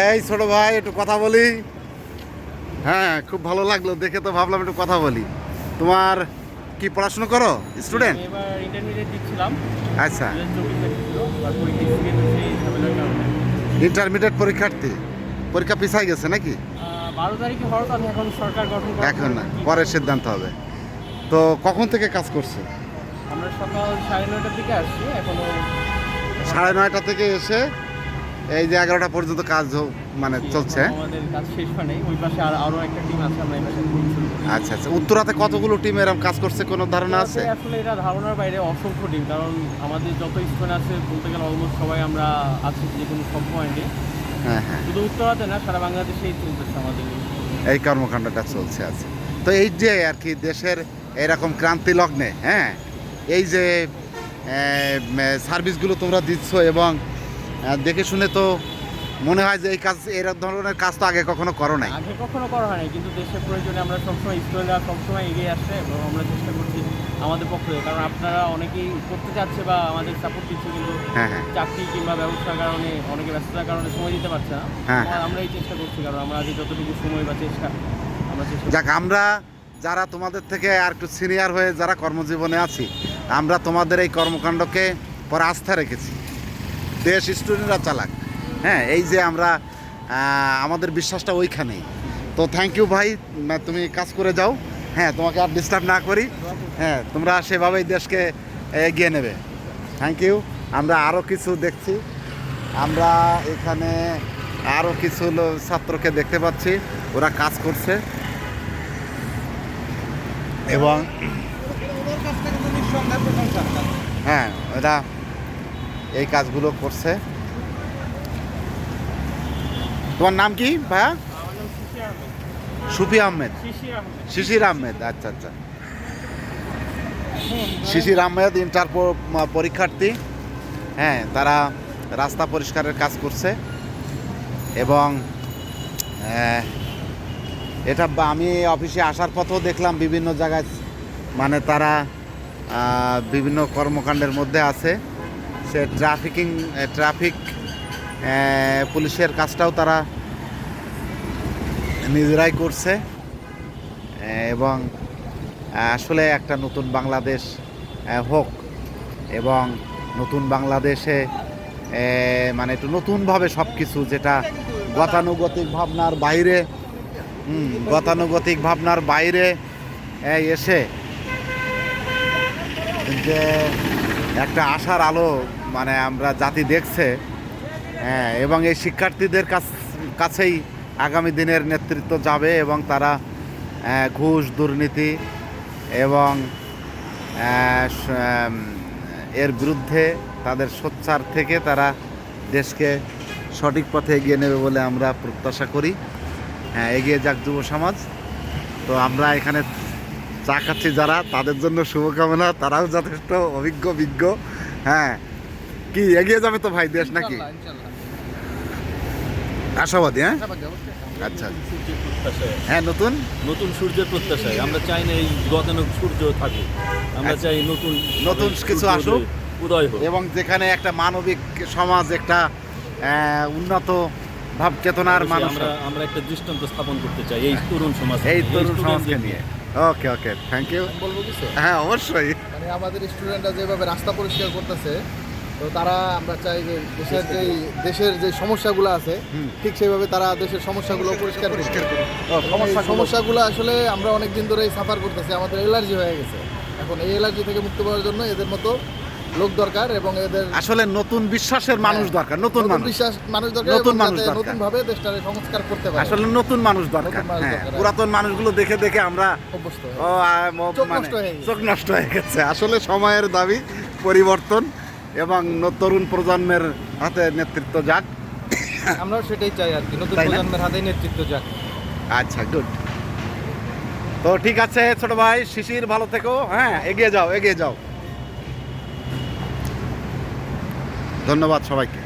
এই ছোট ভাই একটু কথা বলি। হ্যাঁ খুব ভালো লাগল। দেখে তো ভাবলাম একটু কথা বলি। তোমার কি পড়াশোনা করো স্টুডেন্ট আচ্ছা। ইন্টারমিডিয়েট পরীক্ষার্থী। পরীক্ষা পিছাই গেছে নাকি? এখন পরে না পরের সিদ্ধান্ত হবে। তো কখন থেকে কাজ করছ? আমরা সকাল সাড়ে নয়টার দিকে আসছি এখনও সাড়ে নয়টা থেকে এসে এই যে এগারোটা পর্যন্ত কাজ মানে চলছে। কাজ শেষ ওই পাশে আর আরও একটা টিম আছে আমরা এই পাশে আচ্ছা আচ্ছা উত্তরাতে কতগুলো টিম এরকম কাজ করছে কোনো ধারণা আছে? আসলে এটা ধারণার বাইরে অসংখ্য টিম কারণ আমাদের যত স্টুডেন্ট আছে বলতে গেলে অলমোস্ট সবাই আমরা আছি যে কোনো সব পয়েন্টে হ্যাঁ হ্যাঁ। শুধু উত্তরাতে না সারা বাংলাদেশেই চলতেছে আমাদের এই। কর্মকাণ্ডটা চলছে আছে তো এই যে আর কি দেশের এরকম ক্রান্তি লগ্নে হ্যাঁ এই যে সার্ভিসগুলো তোমরা দিচ্ছ এবং দেখে শুনে তো মনে হয় যে এই কাজ এর ধরনের কাজ তো আগে কখনো করো নাই। আগে কখনো করা হয়নি কিন্তু দেশের প্রয়োজনে আমরা সবসময় স্টুডেন্টরা সবসময় এগিয়ে আসছে এবং আমরা চেষ্টা করছি আমাদের পক্ষ থেকে। কারণ আপনারা অনেকেই করতে চাচ্ছে বা আমাদের সাপোর্ট দিচ্ছে কিন্তু হ্যাঁ হ্যাঁ। চাকরি কিংবা ব্যবসার কারণে অনেকে ব্যস্ততার কারণে সময় দিতে পারছে না। হ্যাঁ, আমরা এই চেষ্টা করছি কারণ আমরা আজ যতটুকু সময় বা চেষ্টা আমরা চেষ্টা যাক আমরা যারা তোমাদের থেকে আর একটু সিনিয়র হয়ে যারা কর্মজীবনে আছি আমরা তোমাদের এই কর্মকাণ্ডকে পর আস্থা রেখেছি। দেশ স্টুডেন্টরা চালাক। হ্যাঁ এই যে আমরা আমাদের বিশ্বাসটা ওইখানেই। তো থ্যাংক ইউ ভাই তুমি কাজ করে যাও। হ্যাঁ তোমাকে আর ডিস্টার্ব না করি। হ্যাঁ তোমরা সেভাবেই দেশকে এগিয়ে নেবে। থ্যাংক ইউ আমরা আরও কিছু দেখছি। আমরা এখানে আরও কিছু ছাত্রকে দেখতে পাচ্ছি। ওরা কাজ করছে। এবং হ্যাঁ ওরা এই কাজগুলো করছে। তোমার নাম কি ভাইয়া? সুফি আহমেদ। শিশির আহমেদ। আচ্ছা আচ্ছা। শিশির আহমেদ ইন্টার পরীক্ষার্থী। হ্যাঁ তারা রাস্তা পরিষ্কারের কাজ করছে। এবং এটা আমি অফিসে আসার পথেও দেখলাম বিভিন্ন জায়গায় মানে তারা বিভিন্ন কর্মকাণ্ডের মধ্যে আছে। সে ট্রাফিকিং ট্রাফিক পুলিশের কাজটাও তারা নিজেরাই করছে। এবং আসলে একটা নতুন বাংলাদেশ হোক, এবং নতুন বাংলাদেশে মানে একটু নতুনভাবে সব কিছু যেটা গতানুগতিক ভাবনার বাইরে গতানুগতিক ভাবনার বাইরে এসে যে একটা আশার আলো মানে আমরা জাতি দেখছে হ্যাঁ এবং এই শিক্ষার্থীদের কাছ কাছেই আগামী দিনের নেতৃত্ব যাবে এবং তারা ঘুষ দুর্নীতি এবং আম, এর বিরুদ্ধে তাদের সোচ্চার থেকে তারা দেশকে সঠিক পথে এগিয়ে নেবে বলে আমরা প্রত্যাশা করি। হ্যাঁ এগিয়ে যাক যুব সমাজ। তো আমরা এখানে চা খাচ্ছি যারা তাদের জন্য শুভকামনা তারাও যথেষ্ট অভিজ্ঞ বিজ্ঞ হ্যাঁ। কি এগিয়ে যাবে তো ভাই দেশ নাকি? আশাবাদী হ্যাঁ? আচ্ছা। হ্যাঁ নতুন? নতুন সূর্যের প্রত্যাশায়। আমরা চাই না এই গতানুক সূর্য থাকুক। আমরা চাই নতুন নতুন কিছু আসুক। উদয় হোক। এবং যেখানে একটা মানবিক সমাজ একটা আহ, উন্নত ভাব চেতনার মানুষ। আমরা আমরা একটা দৃষ্টান্ত স্থাপন করতে চাই এই তরুণ সমাজ এই তরুণ সমাজকে নিয়ে। ওকে ওকে থ্যাংক ইউ বলব কিছু হ্যাঁ অবশ্যই। মানে আমাদের স্টুডেন্টরা যেভাবে রাস্তা পরিষ্কার করতেছে তো তারা আমরা চাই যে দেশের যে দেশের যে সমস্যাগুলো আছে ঠিক সেইভাবে তারা দেশের সমস্যাগুলো পরিষ্কার পরিষ্কার করে সমস্যা সমস্যাগুলো আসলে আমরা অনেক দিন ধরেই সাফার করতেছি আমাদের এলার্জি হয়ে গেছে। এখন এই অ্যালার্জি থেকে মুক্ত পাওয়ার জন্য এদের মতো লোক দরকার এবং এদের আসলে নতুন বিশ্বাসের মানুষ দরকার নতুন মানুষ। বিশ্বাস মানুষ দরকার নতুন মানুষ দরকার। নতুন ভাবে দেশটাকে সংস্কার করতে পারে। আসলে নতুন মানুষ দরকার। হ্যাঁ পুরাতন মানুষগুলো দেখে দেখে আমরা অভ্যস্ত মানে হয়ে। চোখ নষ্ট হয়ে গেছে। আসলে সময়ের দাবি পরিবর্তন। এবং তরুণ প্রজন্মের হাতে নেতৃত্ব যাক। আমরাও সেটাই চাই আর কি নতুন প্রজন্মের হাতে নেতৃত্ব যাক। আচ্ছা গুড তো ঠিক আছে ছোট ভাই শিশির ভালো থেকো। হ্যাঁ এগিয়ে যাও এগিয়ে যাও। ধন্যবাদ সবাইকে।